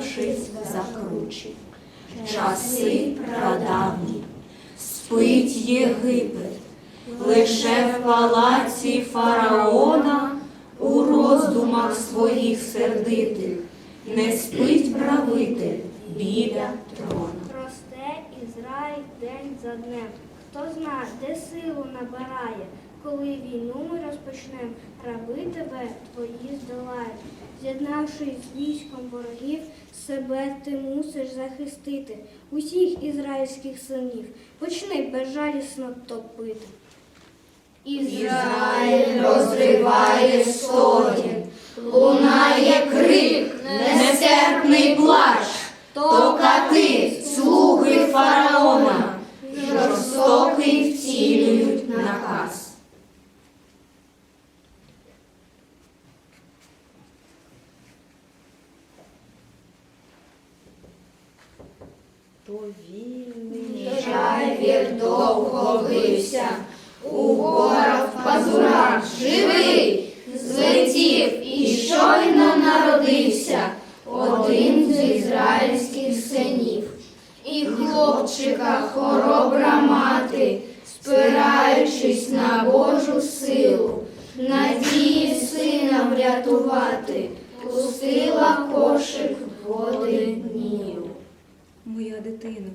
затримавшись, закручив. Часи прадавні, спить Єгипет, лише в палаці фараона у роздумах своїх сердитих не спить правитель біля трона. Росте Ізраїль день за днем. Хто зна, де силу набирає, коли війну ми розпочнем, раби тебе твої здолають. З'єднавшись з військом ворогів, себе ти мусиш захистити, усіх ізраїльських синів. Почни безжалісно топити. Ізраїль розриває стогін, лунає крик, нестерпний плач, то кати, слуги фараона, жорстокий втілюють наказ. Жайвір довго бився, у горах в пазурах живий, злетів і щойно народився один з ізраїльських синів. І хлопчика хоробра мати, спираючись на Божу силу, надії сина врятувати, пустила кошик в води Нілу. Моя дитино,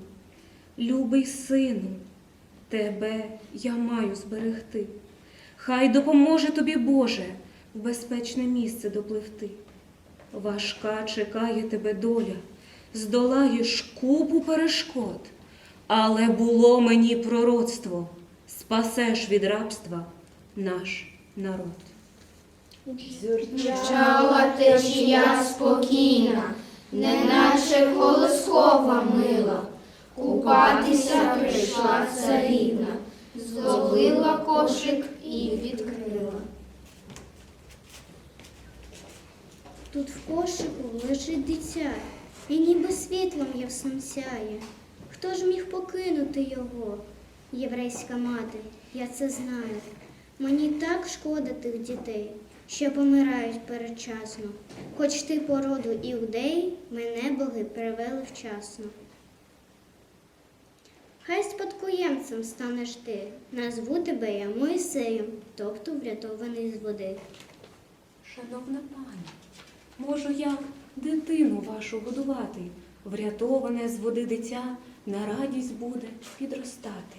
любий сину, тебе я маю зберегти. Хай допоможе тобі Боже в безпечне місце допливти. Важка чекає тебе доля, здолаєш купу перешкод, але було мені пророцтво, спасеш від рабства наш народ. Чала течія спокійна, неначе колискова мила. Купатися прийшла царівна, зловила кошик і відкрила. Тут в кошику лежить дитя, і ніби світлом ясним сяє. Хто ж міг покинути його? Єврейська мати, я це знаю. Мені так шкода тих дітей, що помирають передчасно. Хоч ти породу іудей, мене боги привели вчасно. Хай спадкоємцем станеш ти, назву тебе я Моїсеєм, тобто врятований з води. Шановна пані, можу я дитину вашу годувати, врятоване з води дитя на радість буде підростати.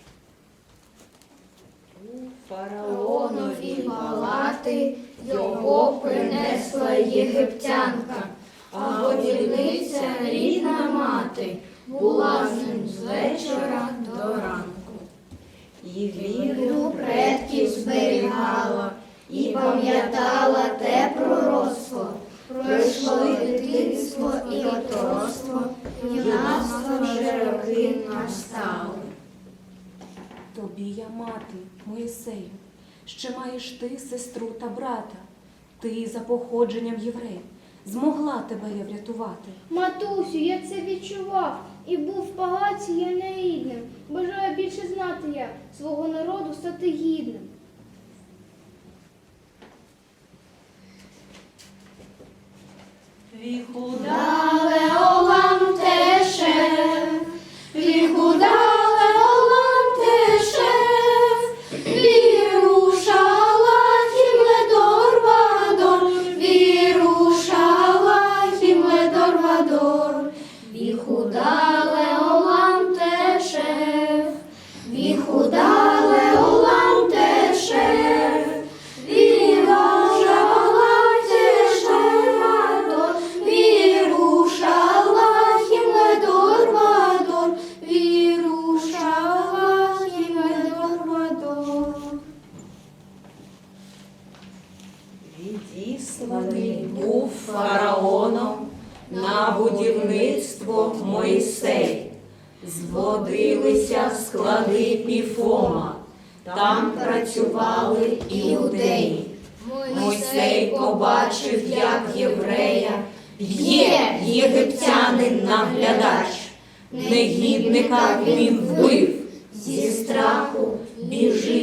Фараонові палати його принесла єгиптянка, а годівниця рідна мати була з ним з вечора до ранку. І віру предків зберігала, і пам'ятала те пророцтво. Пройшло і дитинство і отроство, юнацтво вже роки настали. Тобі я мати, Моїсею, ще маєш ти сестру та брата. Ти за походженням єврей змогла тебе я врятувати. Матусю, я це відчував і був в палаці я нерідним. Бажаю більше знати я свого народу стати гідним.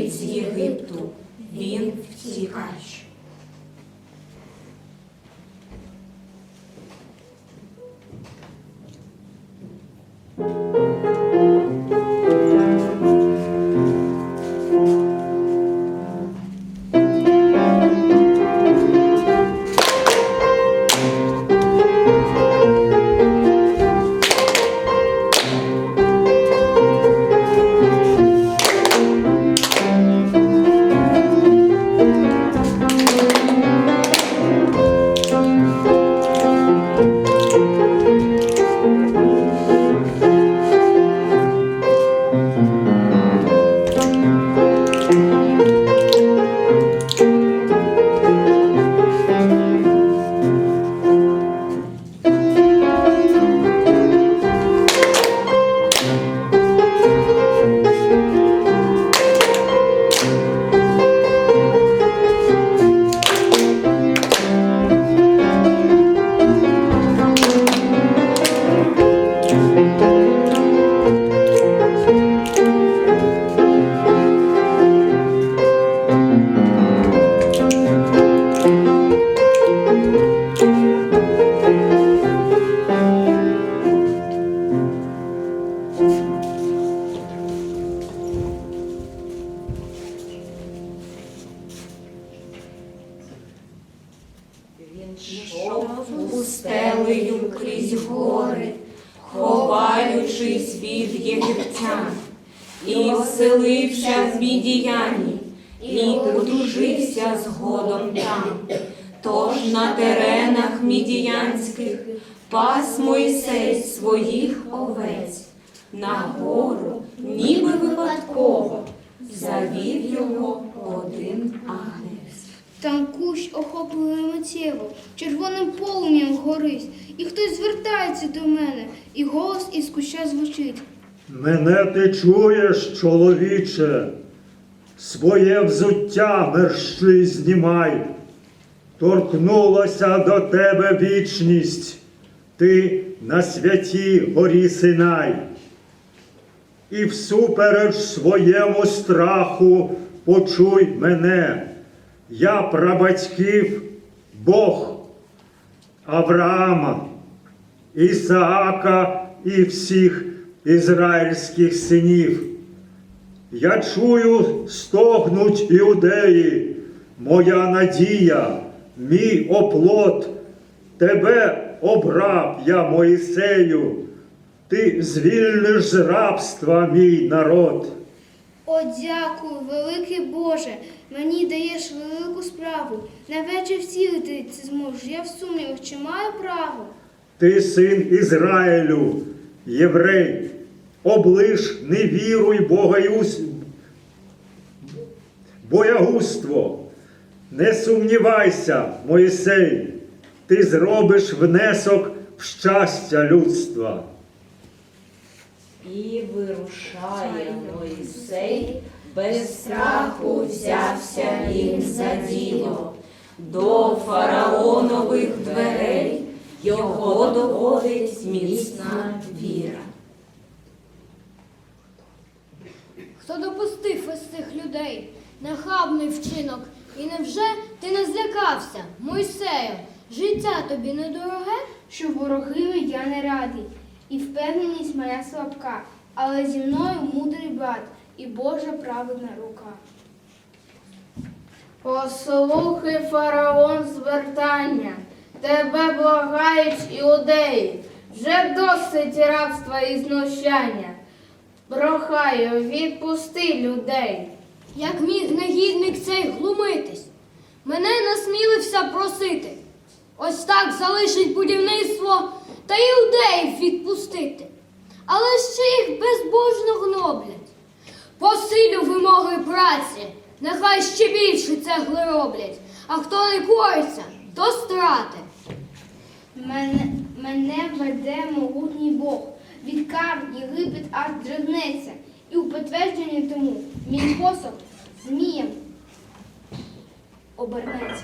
Біжить з Єгипту, він втікач. Згодом там. Тож на теренах мідіянських пас Мойсей своїх овець, на гору, ніби випадково, завів його один агнець. Там кущ охоплений миттєво, червоним полум'ям горить, і хтось звертається до мене, і голос із куща звучить. Мене ти чуєш, чоловіче, своє взуття мерщи знімай, торкнулася до тебе вічність, ти на святій горі Синай. І всупереч своєму страху почуй мене, я прабатьків Бог Авраама, Ісаака і всіх ізраїльських синів. Я чую, стогнуть іудеї, моя надія, мій оплот, тебе обрав я, Моїсею, ти звільниш з рабства мій народ. О, дякую, великий Боже, мені даєш велику справу. На вечір втілити це зможу. Я в сумнівах, чи маю право? Ти син Ізраїлю, єврей, облиш невіру й богаюсь, боягузтво. Не сумнівайся, Моїсей, ти зробиш внесок в щастя людства. І вирушає Мойсей, без страху взявся він за діло. До фараонових дверей його доводить міцна віра. Хто допустив із цих людей нахабний вчинок? І невже ти не злякався, Мойсею? Життя тобі недороге? що ворогливий я не радий, і впевненість моя слабка, але зі мною мудрий брат і Божа праведна рука. Послухай, фараон, звертання, тебе благають іудеї, вже досить рабства і знущання. Прохаю, відпусти людей. Як міг негідник цей глумитись? Мене насмілився просити. Ось так залишить будівництво та іудеїв відпустити. Але ще їх безбожно гноблять. Посилю вимоги праці, нехай ще більше цегли роблять, а хто не кориться, то страти. Мене, мене веде могутній Бог, від кар Єгипет аж дригнеться, і у підтвердження тому мій посох змієм обернеться.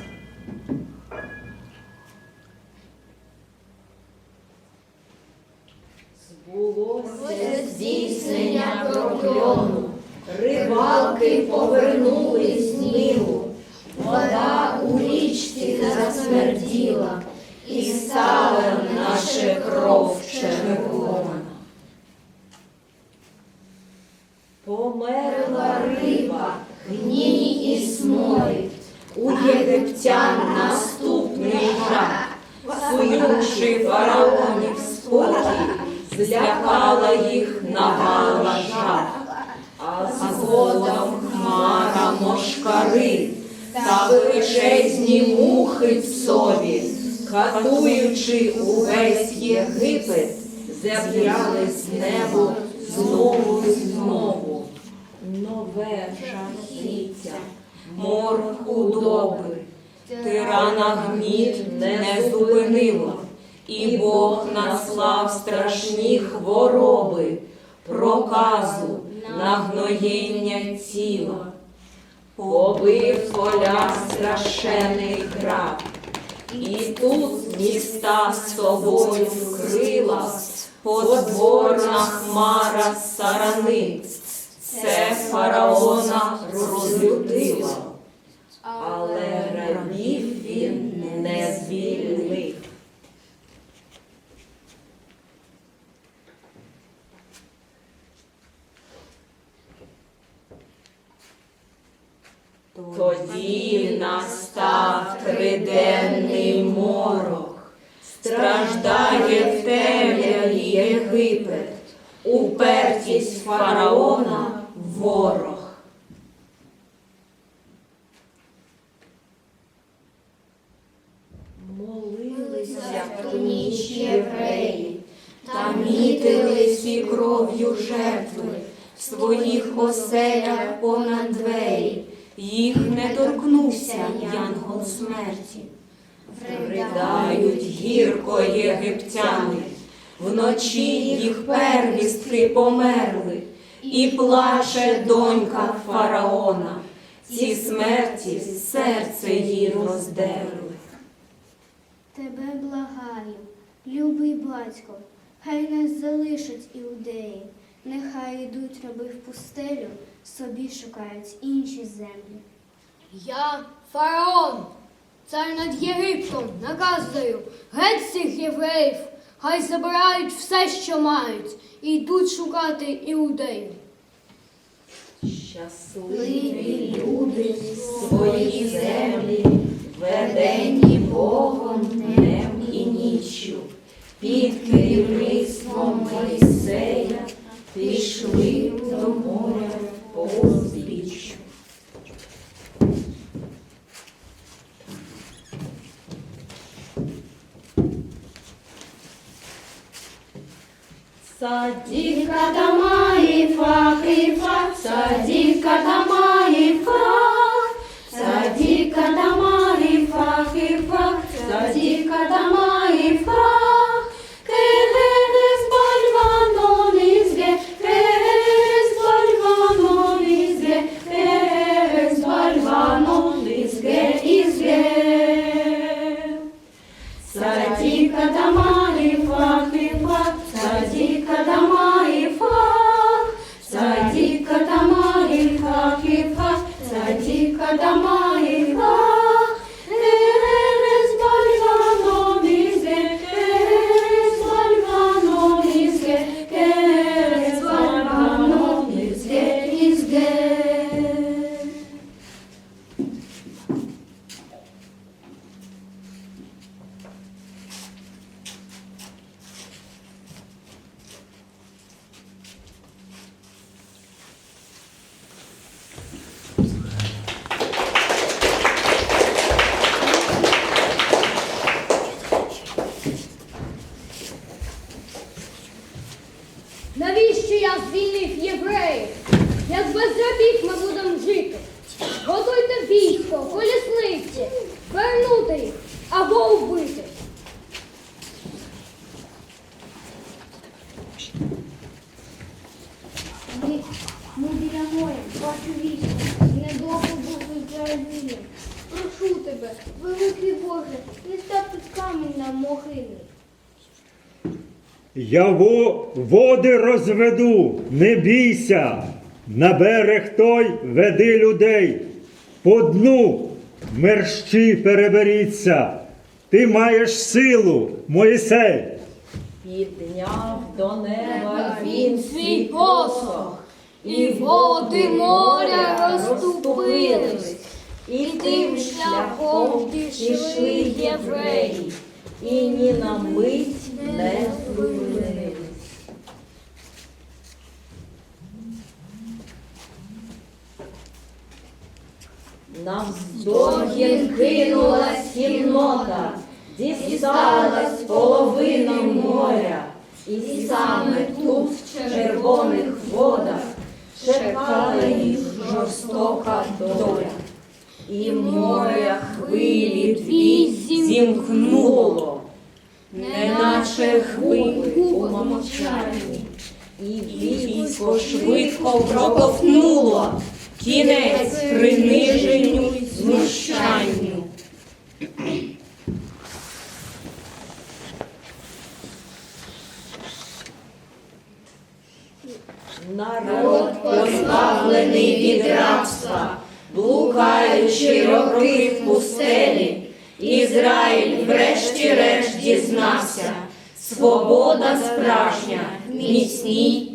З Відбулося здійснення прокльону, рибалки повернулись з Нілу, вода у річці засмерділа, і стала наша кров червона. Єгиптян наступний жах, суючи фараонів спокій, злякала їх навала жах, а згодом хмара мошкари та величезні мухи псові, катуючи увесь Єгипет, з'являлись небо знову і знову. Нове жахіття, мор худоби, тирана гніт не зупинило, і Бог наслав страшні хвороби, проказу на гноєння тіла, побив поля страшенний краб, і тут міста собою вкрила подворна хмара сарани. Це фараона розлютило, але рабів він не звільнив. Тоді триденний морок, страждає в темряві Єгипет, упертість фараона ворог. Молилися в ту ніч євреї, та мітили всі кров'ю жертви в своїх оселях понад двері. Їх торкнувся янгол смерті. Ридають гірко єгиптяни, вночі їх первістки померли, і плаче донька фараона. Ці смерті серце їй роздерли. Тебе благаю, любий батько, хай нас залишать іудеї, нехай йдуть раби в пустелю, собі шукають інші землі. Я фараон, цар над Єгиптом, наказую. Геть цих євреїв, хай забирають все, що мають, і йдуть шукати іудеїв. Щасливі люди свої землі, ведені Богом днем і ніччю, під керівництвом Моїсея пішли Ми, біля моря, бачу військо, недовго буду заразили. Прошу тебе, великий Боже, не став тут камінь на могилі. Я во- води розведу, не бійся. На берег той веди людей. По дну мерщі переберіться. Ти маєш силу, Моїсей. Підняв до неба Він свій посох, і води моря розступились, і тим шляхом пішли євреї. і ні на мить не зупинились. Навздогін кинулась кіннота, дісталась половини моря, і саме тут, в червоних водах, чекала їх жорстока доля. І море хвилі дві зімкнуло, неначе хвилі у мовчанні, і військо швидко проковтнуло, кінець приниженню й знущанню. Народ позбавлений від рабства, блукаючи роки в пустелі, Ізраїль врешті-решт дізнався, свобода справжня міцній